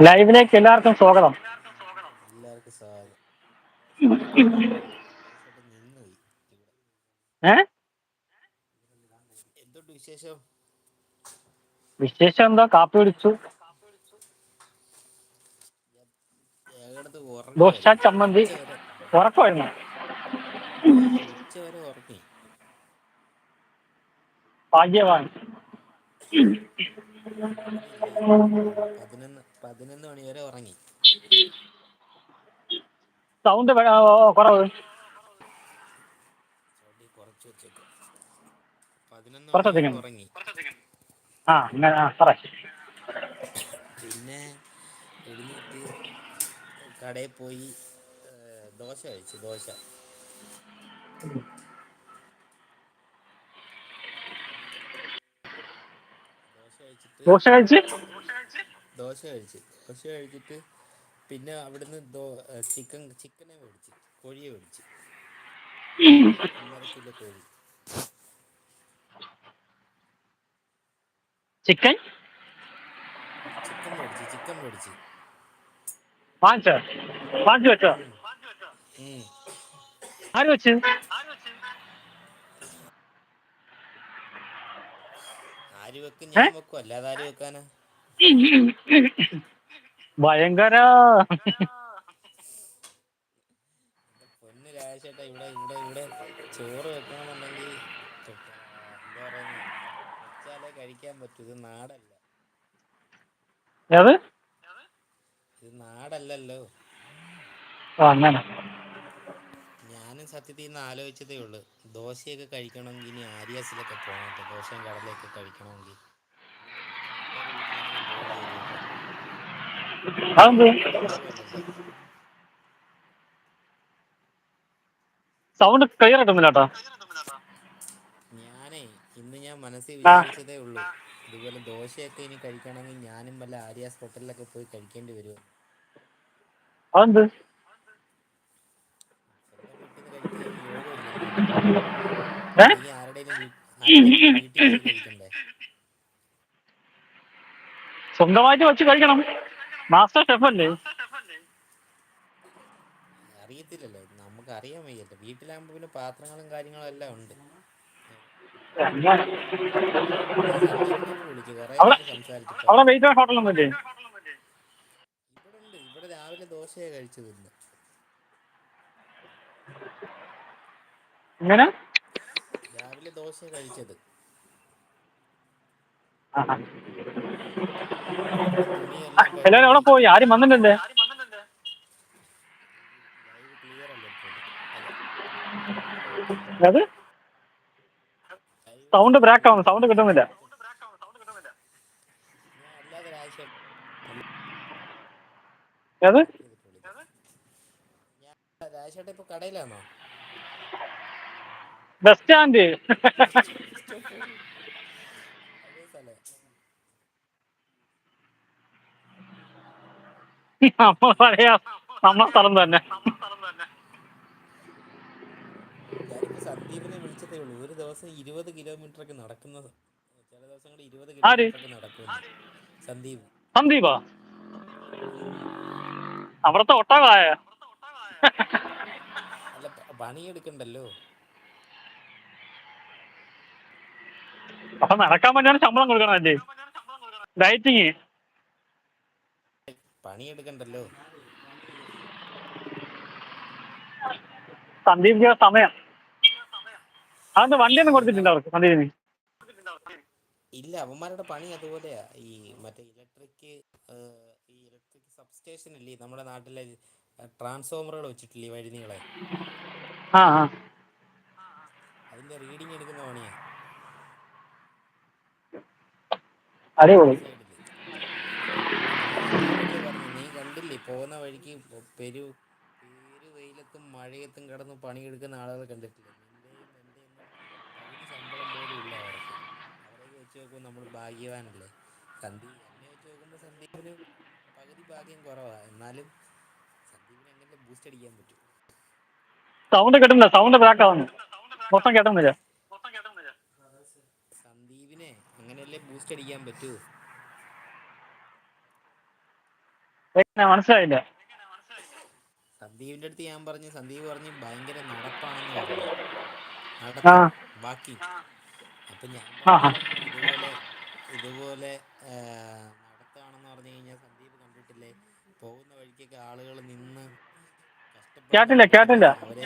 ലൈവിലേക്ക് എല്ലാവർക്കും സ്വാഗതം. എല്ലാവർക്കും സ്വാഗതം. എന്തുണ്ട് വിശേഷം? വിശേഷം എന്താ? കാപ്പി കുടിച്ചു. ദോശ ചമ്മന്തി. ഉറക്കമായിരുന്നു? ഭാഗ്യവാൻ. പതിനൊന്ന് പതിനൊന്ന് മണി വരെ ഉറങ്ങി. സൗണ്ട് കുറവ്. കുറച്ച് വെച്ചേക്കും പതിനൊന്ന് കുറച്ച് മണി ഉറങ്ങി. ആ അങ്ങനെ ആ പറ. പിന്നെ എഴുന്നേറ്റ് കടയിൽ പോയി ദോശ കഴിച്ചു ദോശ. ദോശ കഴിച്ചിട്ട് ദോശ കഴിച്ച്. ദോശ കഴിച്ചിട്ട് പിന്നെ അവിടുന്ന് ദോ ചിക്കൻ ചിക്കനെ മേടിച്ച് കോഴിയെ മേടിച്ച്. ഒന്നര കോഴി. ചിക്കൻ? ചിക്കൻ മേടിച്ച് ചിക്കൻ മേടിച്ച്. വാങ്ങിച്ചോ വാങ്ങിച്ചു വെച്ചോ. ആര് വെച്ച്? ആര് വെക്കും? ഞാൻ വെക്കും. അല്ലാതെ ആര് വെക്കാനാ? ഭയങ്കര. പൊന്ന് ഇവിടെ ഇവിടെ ഇവിടെ ചോറ് വെക്കണമെന്നുണ്ടെങ്കിൽ എന്താ പറയുന്നത് വെച്ചാലേ കഴിക്കാൻ പറ്റൂ. ഇത് നാടല്ല. ഏത്? ഇത് നാടല്ലല്ലോ. അങ്ങനെ. ഞാനും സത്യത്തിൽ ഇന്ന് ആലോചിച്ചതേ ഉള്ളൂ. ദോശയൊക്കെ കഴിക്കണമെങ്കിൽ ഇനി ആര്യാസിലൊക്കെ പോകണം ദോശയും കടലയൊക്കെ കഴിക്കണമെങ്കിൽ നാട്ടുകാരുടെ വീട്ടിലെങ്കിലും പോകേണ്ടി വരും കേട്ടോ അതെന്ത് സുഖമല്ലല്ലോ സൗണ്ട് ക്ലിയർ കിട്ടുന്നില്ല കേട്ടോ ഞാനേ ഇന്ന് ഞാൻ മനസ്സിൽ. വിചാരിച്ചതേ ഉള്ളൂ. ഇതുപോലെ ദോശയൊക്കെ ഇനി കഴിക്കണമെങ്കിൽ ഞാനും വല്ല ആര്യാസ് ഹോട്ടലിലൊക്കെ പോയി കഴിക്കേണ്ടി വരുമോ അതെന്ത്? സ്വന്തം വീട്ടിൽ നിന്ന് കഴിക്കാൻ ഇനി യോഗം ഇല്ലല്ലോ ഏ അല്ലെങ്കിൽ ആരുടെയും ആരുടെയും വീട്ടിൽ പോയി കഴിക്കണ്ടേ സ്വന്തമായിട്ട് വെച്ച് കഴിക്കണം. മാസ്റ്റർ ഷെഫ് അല്ലേ? അറിയത്തില്ലല്ലോ. നമുക്ക് അറിയാൻ വയ്യല്ലോ. വീട്ടിലാകുമ്പോ പിന്നെ പാത്രങ്ങളും കാര്യങ്ങളും എല്ലാം ഉണ്ട്. ഇവിടെ ഉണ്ട് ഇവിടെ രാവിലെ ദോശയാണ് കഴിച്ചത് ഇന്ന്. ഇങ്ങനെ രാവിലെ ദോശ കഴിച്ചത്. ആഹാ. അവിടെ പോയി. ആരും വന്നില്ലല്ലേ അതെ? അത് സൗണ്ട് ബ്രേക്ക് ആവുന്നു. സൗണ്ട് കിട്ടുന്നില്ല. ഞാൻ അല്ലാതെ രാജേഷ് ഏത് ചെയ്തിട്ട് വിളിക്കാം ഞാൻ രാജേഷേട്ട ഇപ്പോൾ കടയിലാണോ ബസ് സ്റ്റാൻഡ് അതേ സ്ഥലം പഴയ നമ്മളെ സ്ഥലം തന്നെ. സന്ദീപിനെ വിളിച്ചതേ ഉള്ളൂ. ഒരു ദിവസം ഇരുപത് കിലോമീറ്റർ ഒക്കെ ചില ഇരുപത്? കിലോമീറ്റർ സന്ദീപ്. സന്ദീപാ? അവിടത്തെ ഒട്ടകായ അല്ല പണിയെടുക്കണ്ടല്ലോ. അപ്പൊ നടക്കാൻ പറ്റാൻ ശമ്പളം കൊടുക്കണമല്ലേ ഡയറ്റിങ്. പണിയെടുക്കണ്ടല്ലോ? സന്ദീപ് സമയം. അതെന്ത് വണ്ടിയൊന്നും കൊടുത്തിട്ടുണ്ടോ അവർക്ക് സന്ദീപിന്? ഇല്ല അവന്മാരുടെ പണി അതുപോലെയാ. ഈ മറ്റേ ഇലക്ട്രിക് ഈ ഇലക്ട്രിക് സബ്സ്റ്റേഷൻ ഇല്ലേ നമ്മുടെ നാട്ടിലെ ട്രാൻസ്ഫോമറുകൾ വെച്ചിട്ടില്ലേ വഴുതികളെ? അതിന്റെ റീഡിങ് എടുക്കുന്ന പണിയാ. അടിപൊളി സൈഡിൽ അപ്പൊ ഞാൻ സന്ദീപല്ലേ പറഞ്ഞു നീ കണ്ടില്ലേ പോകുന്ന വഴിക്ക് പെരു പേര് വെയിലത്തും മഴയത്തും കിടന്ന് പണിയെടുക്കുന്ന ആളുകൾ കണ്ടിട്ടില്ലേ? നിന്റെയും എന്റെയും പകുതി ശമ്പളം പോലും ഇല്ല അവർക്ക്. അവരെയൊക്കെ വെച്ച് നോക്കുമ്പോൾ നമ്മൾ ഭാഗ്യവാനല്ലേ? സന്ദീപ് എന്നെ വെച്ച് നോക്കുമ്പോൾ സന്ദീപിന് പകുതി ഭാഗ്യം കുറവാണ് എന്നാലും സന്ദീപിന് എങ്ങനെ ബൂസ്റ്റ് അടിക്കാൻ പറ്റും? സൗണ്ട് കേട്ടില്ല സൗണ്ട് ബ്രേക്ക് ആവുന്നു. മൊത്തം കേട്ടില്ല സന്ദീപിനെ അങ്ങനെയല്ലേ ബൂസ്റ്റ് അടിക്കാൻ പറ്റൂ? എങ്ങനെ? മനസ്സിലായില്ല. സന്ദീപിന്റെ അടുത്ത് ഞാൻ പറഞ്ഞു സന്ദീപ് പറഞ്ഞു ഭയങ്കര നടപ്പാണെന്ന് പറഞ്ഞു. നടത്തം ബാക്കി. അപ്പൊ ഞാൻ ഇതുപോലെ ഇതുപോലെ ആ, നടത്താണെന്ന് പറഞ്ഞു കഴിഞ്ഞാൽ സന്ദീപ് കണ്ടിട്ടില്ലേ? പോകുന്ന വഴിക്കൊക്കെ ആളുകൾ നിന്ന് കേട്ടില്ല, കേട്ടില്ല. അവരെ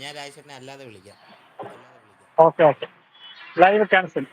ഞാൻ രാജേഷനെ അല്ലാതെ വിളിക്കാം. അല്ലാതെ വിളിക്കാം. Okay okay. Live cancel